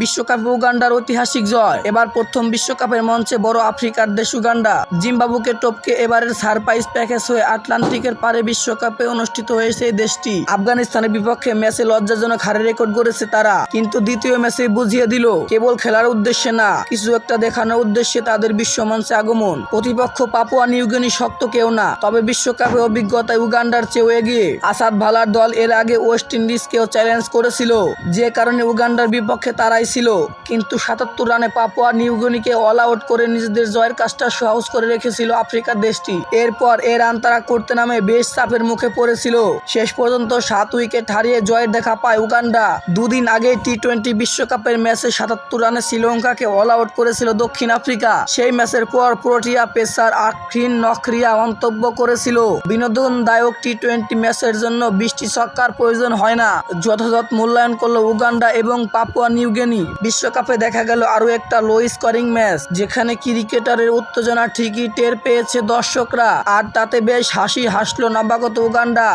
বিশ্বকাপে উগান্ডার ঐতিহাসিক জয়। এবার প্রথম বিশ্বকাপের মঞ্চে বড় আফ্রিকার দেশ উগান্ডা। জিম্বাবুকে টপকে এবারের সারপ্রাইজ প্যাকেজ হয়ে আটলান্টিকের পারে বিশ্বকাপে অনুষ্ঠিত হয়েছে এই দেশটি। আফগানিস্তানের বিপক্ষে ম্যাচে লজ্জাজনক হারে রেকর্ড গড়েছে তারা। কিন্তু দ্বিতীয় ম্যাচে বুঝিয়ে দিল, কেবল খেলার উদ্দেশ্যে না, কিছু একটা দেখানোর উদ্দেশ্যে তাদের বিশ্ব মঞ্চে আগমন। প্রতিপক্ষ পাপুয়া নিউগিনি শক্ত কেউ না, তবে বিশ্বকাপে অভিজ্ঞতায় উগান্ডার চেয়েও এগিয়ে। আসাদ ভালার দল এর আগে ওয়েস্ট ইন্ডিজকেও চ্যালেঞ্জ করেছিল। যে কারণে উগান্ডার বিপক্ষে তারাই ছিল কিন্তু সাতাত্তর রানে পাপুয়া নিউগিনিকে অল আউট করে নিজেদের জয়ের কাজটা সহজ করে রেখেছিল আফ্রিকার দেশটি। এরপর এ রান তারা করতে নামে বেশ চাপের মুখে পড়েছিল। শেষ পর্যন্ত সাত উইকেট হারিয়ে জয়ের দেখা পায় উগান্ডা। দুদিন আগে টি টোয়েন্টি বিশ্বকাপের ম্যাচে সাতাত্তর রানে শ্রীলঙ্কাকে অল আউট করেছিল দক্ষিণ আফ্রিকা। সেই ম্যাচের পর প্রোটিয়া পেসার আফরিন নখরিয়া মন্তব্য করেছিল, বিনোদনদায়ক টি টোয়েন্টি ম্যাচের জন্য বৃষ্টি ছক্কার প্রয়োজন হয় না। যথাযথ মূল্যায়ন করল উগান্ডা এবং পাপুয়া নিউগিনি বিশ্বকাপে দেখা গেল আরও একটা লো স্কোরিং ম্যাচ যেখানে ক্রিকেটারের উত্তেজনা ঠিকই টের পেয়েছে দর্শকরা, আর তাতে বেশ হাসি হাসলো নবাগত উগান্ডা।